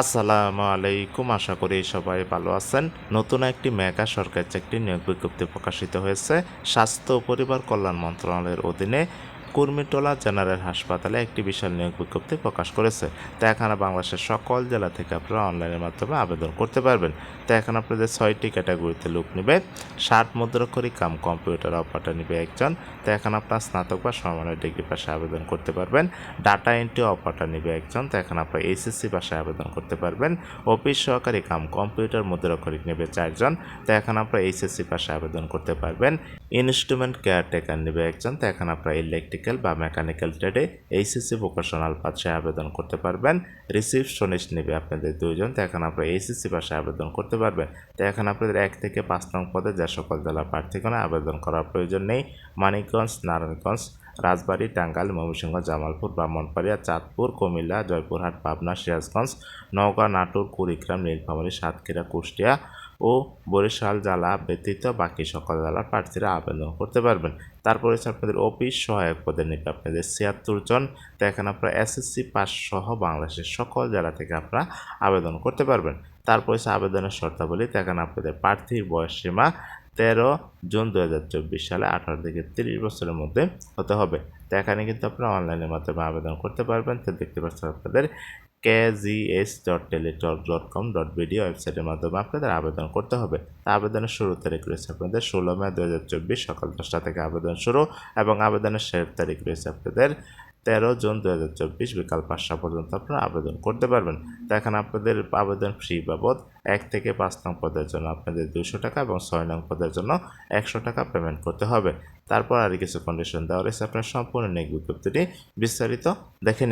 আসসালামু আলাইকুম, আশা করি সবাই ভালো আছেন। নতুন একটি মেগা সরকারি চাকরি নিয়োগ বিজ্ঞপ্তি প্রকাশিত হয়েছে। স্বাস্থ্য পরিবার কল্যাণ মন্ত্রণালয়ের অধীনে কুর্মিটোলা জেনারেল হাসপাতালে একটি বিশাল নিয়োগ বিজ্ঞপ্তি প্রকাশ করেছে। তো এখানে বাংলাদেশের সকল জেলা থেকে আপনারা অনলাইনের মাধ্যমে আবেদন করতে পারবেন। তো এখানে আপনাদের ছয়টি ক্যাটাগরিতে লোক নেবে। ষাট মুদ্রাক্ষরী কাম কম্পিউটার অপারেটর নেবে একজন। তো এখানে আপনার স্নাতক বা সমানের ডিগ্রি পাশে আবেদন করতে পারবেন। ডাটা এন্ট্রি অপারেটর নেবে একজন। তো এখানে আপনার এইচএসসি পাশে আবেদন করতে পারবেন। অফিস সহকারী কাম কম্পিউটার মুদ্রাক্ষরী নেবে চারজন। তো এখানে আপনার এইচএসসি পাশে আবেদন করতে পারবেন। ইনস্ট্রুমেন্ট কেয়ারটেকার নেবে একজন। তো এখানে আপনার ইলেকট্রিক্যাল বা মেকানিক্যাল ট্রেডে এইচএসসি ভোকেশনাল পাশে আবেদন করতে পারবেন। রিসিপশনিস্ট নেবে আপনাদের দুইজন, তো এখন আপনার এইচএসসি পাশে আবেদন করতে পারবেন। তো এখন আপনাদের এক থেকে পাঁচ নং পদে যে সকল জেলা প্রার্থীগণ আবেদন করার প্রয়োজন নেই। মানিকগঞ্জ, নারায়ণগঞ্জ, রাজবাড়ী, টাঙ্গাইল, ময়মনসিংহ, জামালপুর, ব্রাহ্মণবাড়িয়া, চাঁদপুর, কুমিল্লা, জয়পুরহাট, পাবনা, সিরাজগঞ্জ, নওগাঁ, নাটোর, কুড়িগ্রাম, নীলফামারী, সাতক্ষীরা, কুষ্টিয়া ও বরিশাল জেলা ব্যতীত বাকি সকল জেলার প্রার্থীরা আবেদন করতে পারবেন। তারপরে হচ্ছে আপনাদের অফিস সহায়ক পদে নেবে আপনাদের ছিয়াত্তর জন। তো এখানে আপনারা এসএসসি পাস সহ বাংলাদেশের সকল জেলা থেকে আপনারা আবেদন করতে পারবেন। তারপর হচ্ছে আবেদনের শর্তাবলী, তো এখানে আপনাদের প্রার্থীর বয়স সীমা তেরো জুন দু হাজার চব্বিশ সালে আঠারো থেকে তিরিশ বছরের মধ্যে হতে হবে। তো এখানে কিন্তু আপনারা অনলাইনের মাধ্যমে আবেদন করতে পারবেন। তো দেখতে পাচ্ছেন আপনাদের K G S dot Teletalk dot com dot BD ওয়েবসাইটের মাধ্যমে আপনাদের আবেদন করতে হবে। আবেদনের শুরু তারিখ রয়েছে আপনাদের ষোলো মে দু হাজার চব্বিশ সকাল দশটা থেকে আবেদন শুরু এবং আবেদনের শেষ তারিখ রয়েছে আপনাদের তেরো জুন দু হাজার চব্বিশ বিকাল পাঁচটা পর্যন্ত আপনারা আবেদন করতে পারবেন। তো এখানে আপনাদের আবেদন ফি বাবদ এক থেকে পাঁচ নং পদের জন্য আপনাদের দুশো টাকা এবং ছয় নং পদের জন্য একশো টাকা পেমেন্ট করতে হবে। তারপর আর কিছু কন্ডিশন দেওয়া রয়েছে। আপনার সম্পূর্ণ নিয়োগ বিজ্ঞপ্তিটি বিস্তারিত দেখে।